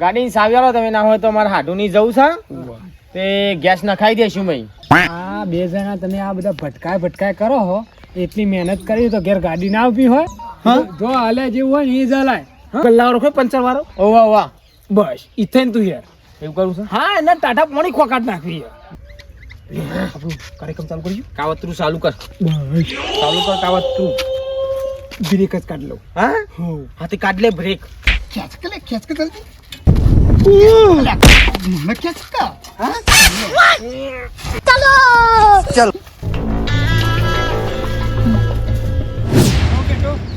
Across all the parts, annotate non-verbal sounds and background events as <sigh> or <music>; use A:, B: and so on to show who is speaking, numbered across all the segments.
A: ગાડીની સાવી આવો તમે ના હોય તો મારે હાડું ની જવું છે. તે ગેસ નખાઈ દેશું મઈ
B: આ બે જણા તમે આ બધા ભટકાય ભટકાય કરો હો. એટલી મહેનત કરી તો ઘેર ગાડી ના ઊભી હોય. જો હાલે જેવું હોય ને એ જ હલાય
A: કલાક રોખો પંચર વાળો? ઓવા ઓવા
B: બસ ઇથેન તું યાર
A: એવું કરું છે?
B: હા એના ટાટા પાણી ખોકાટ નાખવી
A: આપણું કાર્યક્રમ ચાલુ કરીશું કાવતરું ચાલુ કર. ચાલુ કર કાવતરું.
B: બ્રેક જ કાઢ લઉં.
A: હા?
B: હા.
A: હાથી કાઢ લે બ્રેક.
C: ખેંચકે લે ખેંચ કે હા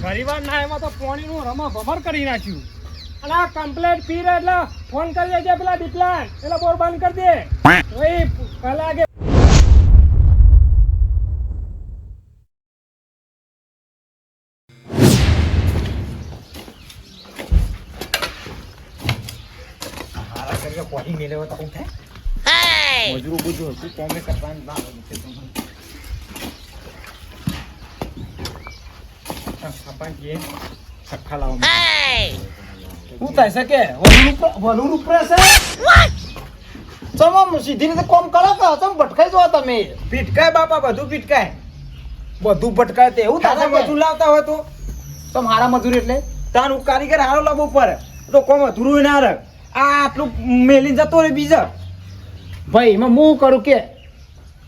B: ઘણીવાર ના એમાં તો પોણીનું રમા ભમર કરી નાખ્યું અને આ કમ્પ્લેટ પી રહે એટલે ફોન કરી દેજે પેલા ડિપ્લાન એટલે બોર બંધ કરી દે ઉપરે ચમ સીધી રીતે કોમ કરો કે ચમ ભટકાઈ તમે
A: પીટકાય બાપા બધું પીટકાય
B: બધું ભટકાય તે એવું
A: તારા મજૂર લાવતા હોય તો
B: તો મારા મજૂર એટલે
A: તારું કારીગર હારો લાવવો પડે તો કોમ અધૂરું ના રહે. આટલું મેલી જતો રે બીજા.
B: ભાઈ એમાં હું કરું કે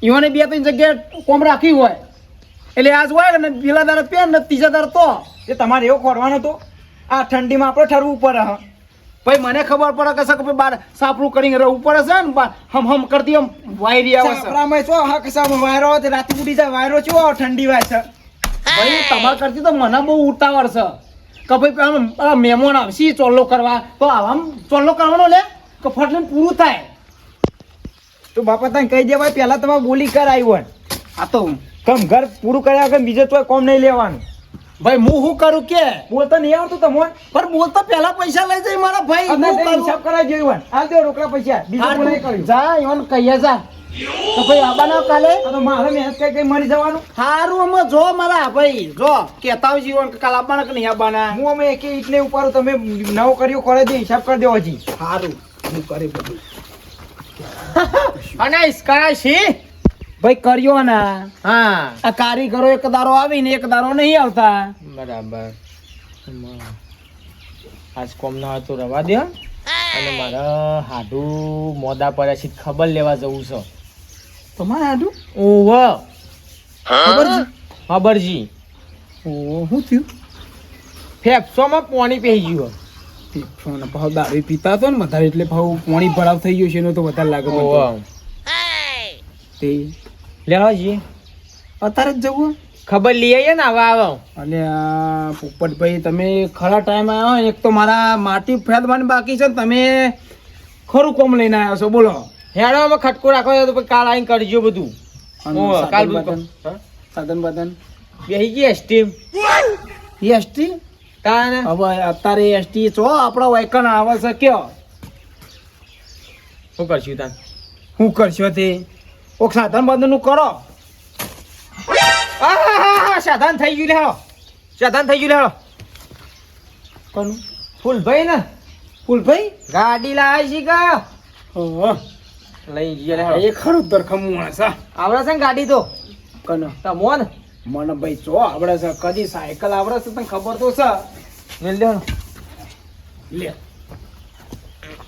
B: ઈવાને બે ત્રણ જગ્યાએ કોમ રાખી હોય. એટલે આજ હોય ને પેલા દાડે પેન ને ત્રીજા દાડે તો.
A: એ તમારે એવો ખોરવાનો તો આ ઠંડીમાં આપણે ઠરવું પડે હા.
B: ભાઈ મને ખબર પડે કે સક બાર સાપડું કરીને રહેવું પડે છે ને હમ હમ કરતી આમ વાયરી આવે છે.
A: સાપરામાં છો હા સામે વાયરો રાતે ઉડી જાય વાયરો છો ઠંડી વાય છે?
B: ભાઈ તમારા કરતી તો મને બહુ ઉતાવળ છે. કે ભાઈ આમ આ મહેમાન આવશે ચોલ્લો કરવા. તો આમ ચોલ્લો કરવાનો લે કે ફટલે પૂરું થાય.
A: તો બાપા તને કહી દેવાય પહેલાં તમે બોલી કરાવી હોય
B: આ તો
A: કમ ઘર પૂરું કર્યા વગર બીજે તો કોમ નહીં લેવાનું.
B: ભાઈ હું શું કરું કે?
A: બોલતા નહીં આવતું તમને
B: પણ બોલતા પહેલા પૈસા લઈ જાય મારા ભાઈ?
A: હિસાબ કરાવી જોયું હોય હાલ દે રોકડા પૈસા. બીજું કોઈ કર્યું.
B: જા ઈવન કહીએ જા. તો ભાઈ આબાના કાલે?
A: તો મારે મહેનત કઈ કઈ મરી જવાનું?
B: હારું અમે જો મારા ભાઈ જો. કેતા જીવન કાલ આબાના કે નહીં આબાના
A: હું અમે એક એટલે ઉપાડું તમે નવો કર્યો કરે દે હિસાબ કરી દેવો હજી.
B: હારું હું કરે બધું. <laughs>
A: અને ઇસ્કા છે?
B: ભાઈ કર્યો ને.
A: હા.
B: આ કારીગરો એક દારો આવીને એક દારો નહીં આવતા.
A: બરાબર. આજ કોમ ના હતો રવા દે અને મારે હાડું મોદા પડ્યા છે ખબર લેવા જવું છે.
B: તમારે હાડું
A: ઓવ.
B: ખબર
A: ખબરજી?
B: ઓ શું થયું?
A: ફેફસોમાં પાણી પહેરી ગયું
B: ફેફસોને ભાવ દારૂ પીતા હતો ને વધારે એટલે ભાવ પાણી ભરાવ થઈ ગયું છે એનો તો વધારે લાગે તો. તે.
A: લેવા જઈએ.
B: અત્યારે જ જવું
A: ખબર લઈ આવીએ ને આવા આવો.
B: અને આ પોપટભાઈ તમે ખરા ટાઈમ આવ્યો એક તો મારા માટી ફેદવાની બાકી છે ને તમે ખરું કોમ લઈને આવ્યા છો બોલો.
A: હેડો અમે ખટકો રાખો તો કાલ આવીને કરજો બધું. કાલ બધું
B: સાધન બાધન?
A: બેસી ગઈ એસટી
B: એસટી?
A: તાને
B: હવે અત્યારે એસટી છો આપણા વાયકણ આવે છે કયો?
A: શું કરશું તાન
B: શું કરશો તે? ઓક સાધન બાધનનું કરો
A: સાધન થઈ ગયું લેહો સાધન થઈ ગયું લે હેડો
B: કોનું?
A: ફૂલભાઈ ને.
B: ફૂલભાઈ?
A: ગાડી લાવી છે કા?
B: ઓહો.
A: લઈ ગયા
B: એ ખરું દરખમું છે
A: આવડે છે ને ગાડી તો?
B: કનો?
A: તમો ને
B: મને ભાઈ ચો આવડે છે કદી સાયકલ આવડે છે તને ખબર તો છે.
A: મેલ દે હેડો.
B: લે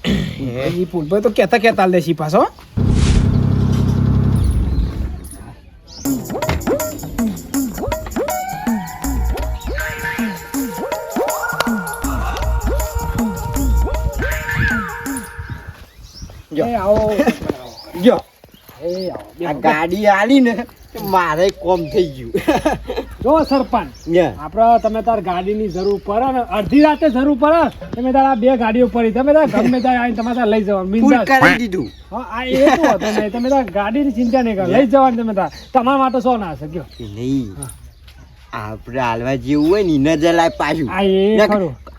B: <coughs> એ ફૂલભાઈ તો કેતા કેતા લેશી પાછો. આવો.
C: આ. ગાડી આલી ને મારે કોમ થઈ ગયું.
B: જો સરપંચ આપડે તમે તાર ગાડીની જરૂર પડે ને અડધી રાતે જરૂર પડે તમે તાર આ બે ગાડીઓ પડી તમે તાર ગમે ત્યાં આવીને તમારે તાર લઈ જવાનું મિન્સ
C: કરી દીધું.
B: હા આ એ તો તમે તાર ગાડીની ચિંતા નહીં કરો લઈ જવાનું તમે તાર. તમારા માટે સો ના શક્યો કયો
C: નહીં. આપણે હાલવા જેવું હોય ને નજર લાય પાછું.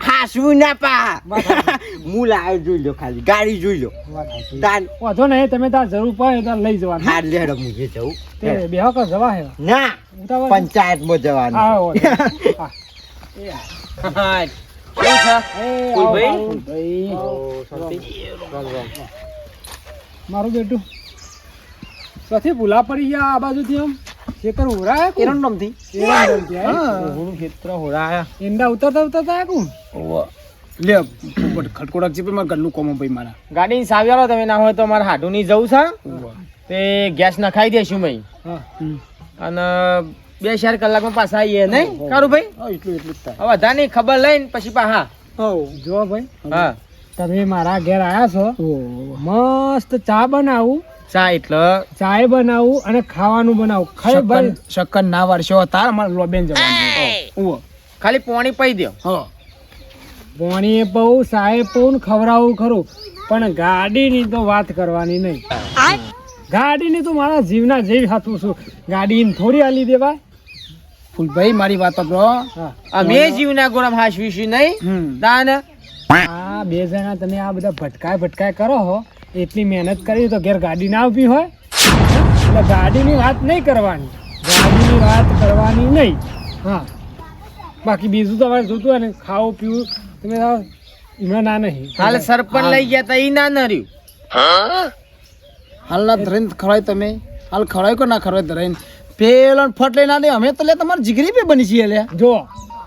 C: હાસવું ના પા. હું લાવ્યો જોઈ લો ખાલી ગાડી જોઈ લો. તાન.
B: વાંધો નહીં તમે તાર જરૂર પડે તાર લઈ જવાનું.
C: હાર લેડો મુજે જવું
B: તે બેહો કર જવા હે?
C: ના પંચાયતમાં જવાનું.
B: હા. હા. <laughs>
A: હા.
D: મારું બેટું. સથી ભૂલા પડી ગયા આ બાજુથી આમ? ઉરાયા કોણ?
B: એરણ નામથી
D: એરંડોલથી આયા?
B: હા.
A: ખેતર હોરા.
D: ઈંડા ઉતરતા ઉતરતા આયા કોણ?
B: લે ખટકોડા છે મારા ઘરનું કોમો ભાઈ મારા.
A: ગાડીની સાવી આલો તમે ના હોય તો મારે હાડુની જવું છે તે ગેસ નખાઈ દેશું ભાઈ અને બે ચાર કલાકમાં પાછા આવીએ નહીં? કારું ભાઈ?
B: એટલું એટલું જ થાય.
A: હવે વધારે નહીં ખબર લઈને પછી પાહા
D: જો ભાઈ.
A: હા.
D: તમે મારા ઘેર આયા છો. મસ્ત ચા બનાવું.
A: ચા એટલે
D: ચાય બનાવું અને ખાવાનું બનાવું. ખાલી ભાઈ
B: શક્કર ના વારશો તાર અમારે લોબેન જવાનું ઓવો
A: ખાલી પાણી પી દો
B: હા.
D: પોણીએ સાહેબ પવું ને ખવડાવું ખરું પણ ગાડીની તો વાત કરવાની નહીં. ગાડીની તો મારા જીવના જેવી હાથું છું ગાડી ને થોડી હાલી દેવાય.
B: ફૂલભાઈ મારી વાત સાંભળો.
D: આ
A: અમે જીવના ગોળામાં વિશે નહીં.
B: દાન.
A: તાન
D: આ બે જણા તમે આ બધા ભટકાય ભટકાય કરો હો. એટલી મહેનત કરી તો ઘેર ગાડી ના આવતી હોય. એટલે ગાડીની વાત નહીં કરવાની. ગાડીની વાત કરવાની નહીં. હા. બાકી બીજું તો હવે જોતું હોય ને ખાવું પીવું તમે એમાં ના નહીં.
A: હાલ સરપંચ લઈ ગયા તા એ ના ન નર્યું
B: હાલના ધરાઈને ખવડાય તમે. હાલ ખવડાય કે ના ખવડાય ધરાઈને પેલો ને ફટ લઈને આલે અમે તો લે તમારી જીગરી બી બની છીએ લે.
D: જો.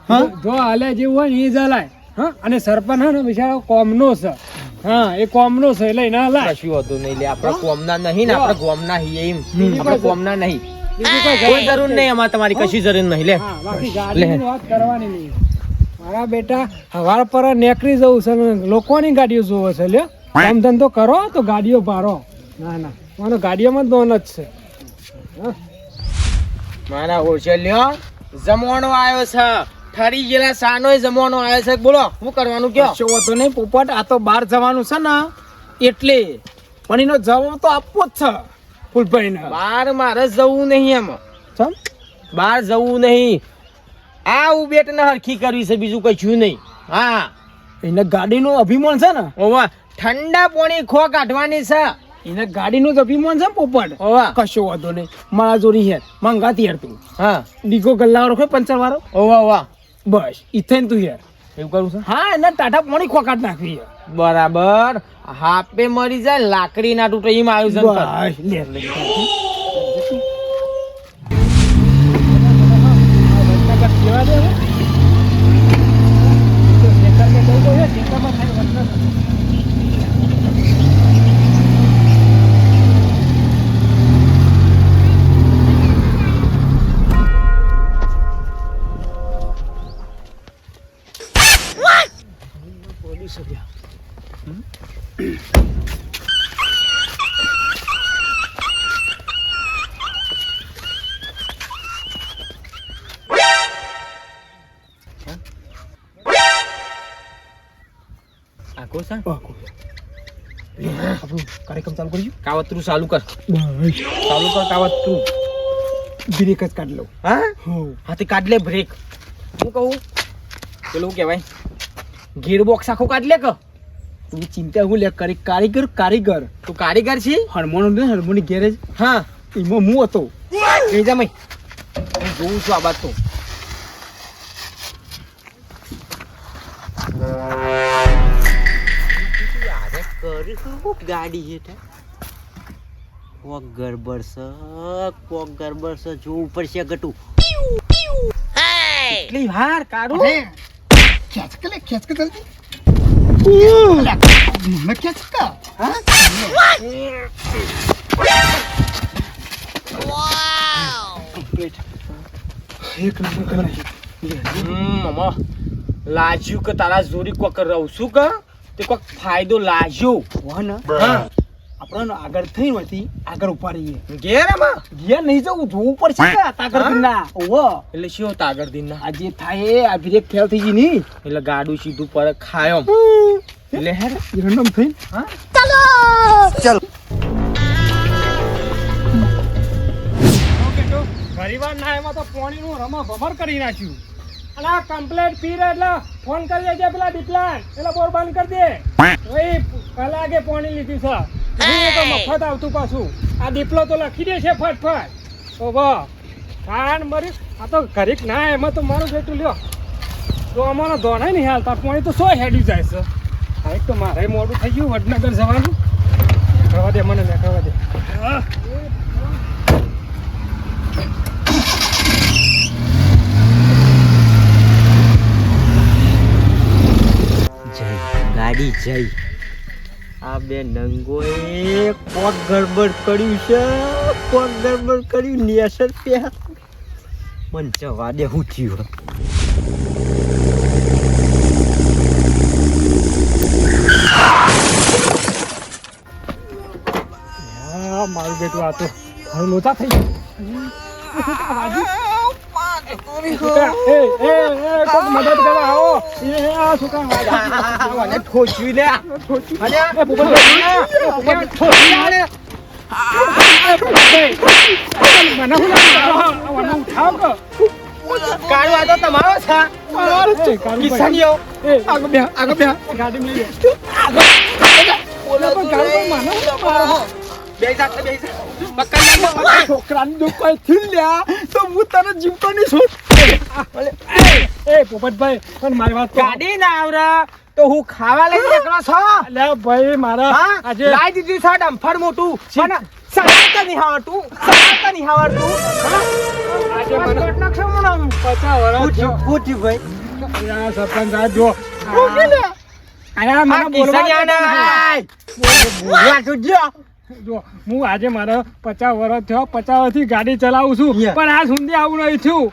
B: હા?
D: જો હાલે જેવું હોય ને એ જલાય હા? અને સરપંચ હા ને બિચારો કોમનો છે. હા એ કોમનો છે એટલે ના લાય.
A: કશું હતું નહીં લે આપણે કોમના નહીં ને આપડે ગોમના એમ.
D: બીજું
A: કોમના નહીં.
D: કોઈ
A: જરૂર નહીં અમારે તમારી કશી જરૂર નહીં લે.
D: બાકી ગાડીની વાત કરવાની નહીં. મારા બેટા હવાર પર નેકરી જવું છે ને લોકોની ગાડીઓ જોવે છે લ્યો. કામ ધંધો કરો તો ગાડીઓ ભારો. ના ના. મારો ગાડીઓમાં દોન જ છે.
A: મારા ઓળશે લ્યો. જમવાનો આવ્યો છે. ઠરી ગયેલા સાનો જમવાનો આવે છે. બોલો શું કરવાનું કયો?
B: શું વાંધો નહીં પોપટ આ તો બહાર જવાનું છે ને. એટલે પણ એનો જવાબ તો આપવો જ છે ફૂલભાઈને
A: બહાર મારે જવું નહીં એમાં.
B: ચમ?
A: બહાર જવું નહીં. આ ઉબેટ ને હરખી કરવી છે બીજું કશું નહીં. હા.
B: એને ગાડીનું અભિમાન છે ને?
A: ઓવા ઠંડા પાણી ખો કાઢવાની છે.
B: એને ગાડીનું જ અભિમાન છે પોપટ?
A: ઓવા.
B: કશો વાંધો નહીં. મારા જોડી હેર મંગાતી હેર તું.
A: હા.
B: ડીગો ગલ્લા વાળો પંચર વાળો
A: ઓવા ઓવા.
B: બસ ઈથેન તું યાર
A: એવું કરું છે?
B: હા એને ટાટા પાણી ખોકાટ નાખવી છે.
A: બરાબર. હાપે મરી જાય લાકડી ના તૂટે એમ આયોજન કર.
D: છે
B: આપણું કાર્યક્રમ ચાલુ કરીશું?
A: કાવતરું ચાલુ કર. ચાલુ કર કાવતરું.
B: બ્રેક જ કાઢ લઉં.
A: હા?
B: હા.
A: તે કાઢ લે બ્રેક હું કહું? પેલું કહેવાય? ગેર બોક્સ આખું કાઢ લે કે?
B: તું ચિંતા હું લે કરી કારીગર કારીગર.
A: તું કારીગર છે?
B: હરમોન ને હરમોની ગેરેજ.
A: હા.
B: એમાં હું હતો.
A: એ જા મય. હું જોઉં છું આ વાત તો.
C: ગાડી હેઠળ. કોક ગરબર છે કોક ગરબડ છે જોવું પડશે ગટુ.
A: એટલી વાર કાઢું?
B: અરે ખેંચ કે લે ખેંચ કે જલ્દી મને ખેંચ કે હા એક નંબર કરી
A: લાજ્યું કે તારા જોડી કોકર રહું છું કે? તે કોઈક ફાયદો લાજ્યો વન
B: આપણને આગળ થઈ નથી આગળ ઊભા રહીએ.
A: ઘેર આમાં
B: ઘેર નહીં જવું જોવું પડશે તાગર દિનના ઓહો
A: એટલે શું તાગર દિનના
B: આજે થાય એ આ બ્રેક ફેલ થઈ ગઈ ની.
A: એટલે ગાડું સીધું પર ખાયો. એટલે હે
B: રેન્ડમ થઈ
A: હા.
D: બેટો ઘણીવાર ના એમાં તો પાણીનું રમા ભમર કરી નાખ્યું. અને આ કમ્પ્લેટ રહે એટલે ફોન કરી દેજે પેલા દીપલાન એટલે બોર બંધ કરી દે. ભાઈ કલાકે પોણી લીધી છે. તો મફત આવતું પાછું. આ દીપલો તો લખી દે છે ફટફટ. તો વાહ કાન મરી આ તો ઘડીક ના એમાં તો મારું જેટલું લ્યો. તો અમારો ધોનાય નહીં હાલતા. પોણી તો સો હેડી જાય છે. હા એક તો મારે મોડું થઈ ગયું વડનગર જવાનું. કરવા દે મને ને કરવા દે આહ.
C: જય ગાડી જય. આ બે નંગોએ પગ ગડબડ કર્યું છે પગ ગડબડ કર્યું નેસર પે મન જવા દે હું થયું
D: હા મારું બેટું આ તો હવે લોચા થઈ ગયું. <laughs> છોકરા, એ, એ, એ, કોક મદદ કરવા આવો છોકરા વાગ્યા.
A: મને ઠોચ્યું લે અરે
D: એ પોપટભાઈ,
A: ઠોચ્યું
D: મને શું લાગે? આ મને ઉઠાવ કે?
A: કાળો આ તો તમારો છે કિસાનીઓ
D: આગળ બે, આગળ
B: છોકરાની જો કોઈ થયું લ્યા તો હું તને જીવતો નહીં છું
D: એ, પોપટભાઈ પણ મારી વાત
A: ગાડી ના આવરા તો હું ખાવા લઈ નીકળો છો?
D: લે ભાઈ મારા આજે
A: લાઈ દીધી છે ડમ્ફર મોટું. પણ સલાડ તો નહીં આવડતું સલાડ તો નહીં આવડતું. હા?
D: આજે મને
A: પકડ નાખશો મને આમ.
D: પચાસ વર્ષ સરપંચ સાહેબ જો અલ્યા મને
A: આ
D: બોલવા
A: દે બોલવા તો દ્યો.
D: જો હું આજે મારા પચાસ વર્ષ થયો પચાસ વર્ષથી ગાડી ચલાવું છું. પણ આ સુધી આવું નહીં થયું.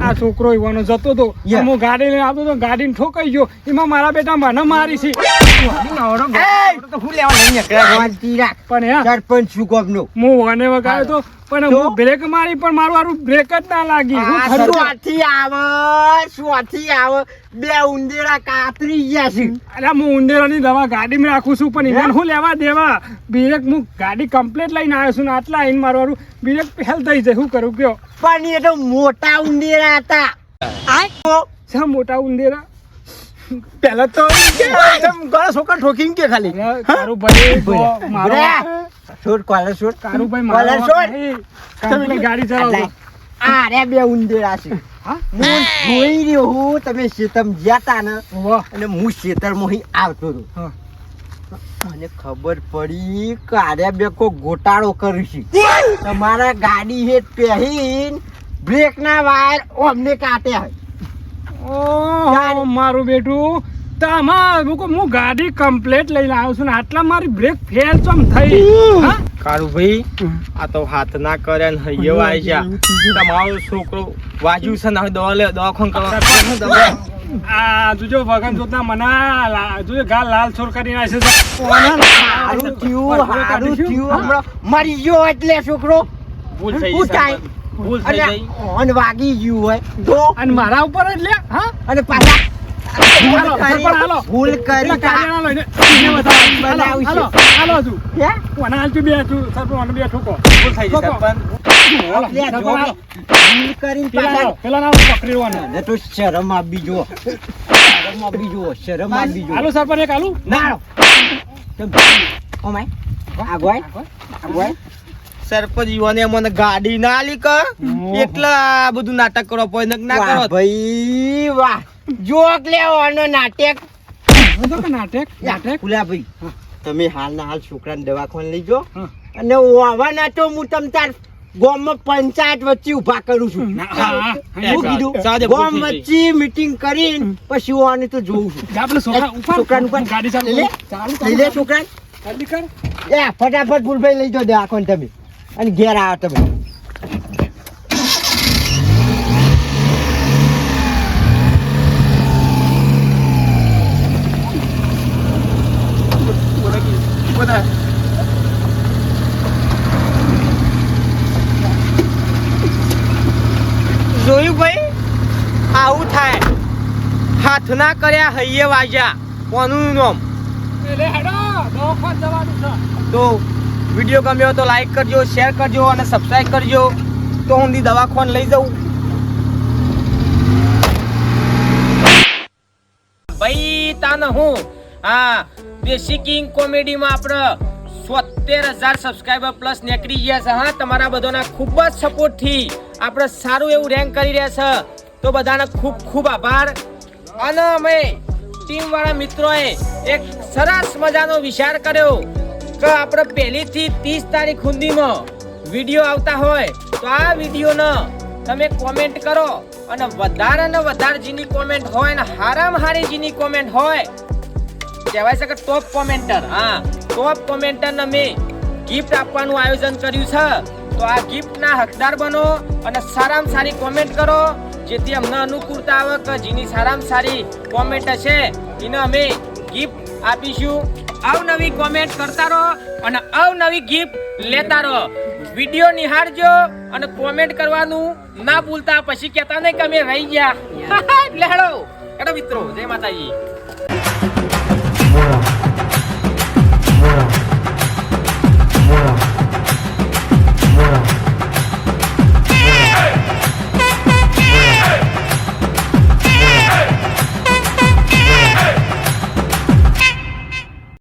C: આ
D: છોકરો જતો હતો. હું ગાડી લઈને આવતો હતો ગાડી ઠોકાઈ ગયો. એમાં મારા બેટા મને મારી છે. પણ હે વગાડ્યો પણ હું બ્રેક મારી પણ મારું આરું બ્રેક જ ના લાગી. હું
A: આ સ્વાથી આવે સ્વાથી આવે. બે ઉંદેડા કાતરી ગયા છે.
D: અરે હું ઉંદેરાની દવા ગાડીમાં રાખું છું પણ એને હું લેવા દેવા? બ્રેક હું ગાડી કમ્પ્લીટ લઈને આવ્યો છું ને આટલા આઈને મારું હારું બ્રેક ફેલ થઈ જાય. શું કરું કયો?
A: પણ એ તો મોટા ઉંદેડા હતા.
D: છે મોટા ઉંદેરા
B: પહેલા તો છોકરા ઠોકી કે ખાલી.
D: તારું ભાઈ મારો
C: શોટ કોલર
A: શોટ
D: તારું
A: ભાઈ
D: કોલર શોટ. ગાડી ચલાવો
A: આ રે બે ઉંદેડા છે.
D: હું?
A: જોઈ રહ્યો હું તમે શેતમ ગયા ને અને હું શેતરમાં અહીં આવતો હતો. મને ખબર પડી કે બે કો ગોટાળો કર્યું છે. તમારા ગાડી હેઠ પહેરીને બ્રેક ના વાયર અમને કાટ્યા
D: ઓહો મારું બેટું તમાર હું ગાડી કમ્પ્લીટ લઈને આવ્યો છું ને આટલા મારી બ્રેક ફેલ ચમ થઈ?
A: આ તો હાથ ના કરે ને હૈયો આવી છે તમારો છોકરો વાજુ છે ને હવે દવા લે દવાખાન કરવા.
D: આ જોજો ભગવાન જોતા મને જોજો ગાલ લાલ છોડ કરી નાખે છે
A: મરી ગયો એટલે છોકરો.
D: ભૂલ થઈ
A: થાય?
D: ભૂલ થઈ ગઈ.
A: વાગી ગયું હોય
D: અને મારા ઉપર જ લે હા?
A: અને પાછા. ભૂલ કરી જો
C: શરમ આપી જુઓ. શરમ આપી જુઓ શરમ આપી જુઓ.
D: હાલો, સરપંચ એક હાલું.
A: ના આગવાય આગવાય સરપંચ યુવાને મને ગાડી ના આલી કે. એટલે આ બધું નાટક કરો પોઈ ને ના કરો.
C: ભાઈ વાહ.
A: જોક લેવાનો નાટક.
D: હું તો કે નાટક? નાટક?
C: ફુલા ભાઈ. તમે હાલના હાલ છોકરાને દવાખાને લઈ જાઓ.
A: અને ઓવાના તો હું તમ તાર ગોમમાં પંચાયત વચ્ચે ઊભા કરું છું.
D: હા, હા.
A: શું કીધું ગોમ વચ્ચે મીટિંગ કરીને પછી આને તો જોઉં છું.
D: આપણે છોકરા ઉપર
A: છોકરાને
D: ગાડી ચાલુ
A: લઈ લે.
D: ચાલુ
A: લઈ લે છોકરા એ ફટાફટ ભૂલભાઈ લઈ જાઓ દવાખાને તમે. અને ઘેર આવો તમે. જોયું ભાઈ? આવું થાય. હાથ ના કર્યા હૈયે વાજ્યા કોનું નામ?
D: એટલે હેડો દવાખાને જવાનું છે.
A: તો વીડિયો ગમ્યો તો લાઈક કરજો શેર કરજો અને સબસ્ક્રાઈબ કરજો. તો હું દવાખાન લઈ જાઉં. ભાઈ, તાને હું? હા, દેશી કિંગ કોમેડીમાં આપણે સોતેર હજાર સબસ્ક્રાઈબર પ્લસ નીકળી ગયા છે. હા, તમારા બધાના ખૂબ જ સપોર્ટથી આપણે સારું એવું રેન્ક કરી રહ્યા છે. તો બધાને ખૂબ ખૂબ આભાર. અને અમે ટીમ વાળા મિત્રોએ એક સરસ મજાનો વિચાર કર્યો. કે આપણે પહેલીથી ત્રીસ તારીખ સુધીમાં વીડિયો આવતા હોય તો આ વિડીયોને તમે કોમેન્ટ કરો અને વધારે ને વધારે જેની કોમેન્ટ હોય ને હારામાં હારી જેની કોમેન્ટ હોય, કહેવાય છે કે ટોપ કોમેન્ટર હા ટોપ કોમેન્ટરને મેં ગિફ્ટ આપવાનું આયોજન કર્યું છે. તો આ ગિફ્ટના હકદાર બનો અને સારામાં સારી કોમેન્ટ કરો, જેથી અમને અનુકૂળતા આવે કે જેની સારામાં સારી કોમેન્ટ હશે, એને અમે ગિફ્ટ આપીશું. અવનવી કોમેન્ટ કરતા રહો અને અવનવી ગિફ્ટ લેતા રહો. વીડિયો નિહાળજો અને કોમેન્ટ કરવાનું ના ભૂલતા. પછી કહેતા નહીં કે અમે રહી ગયા. <laughs> લેડો એટલે મિત્રો જય માતાજી.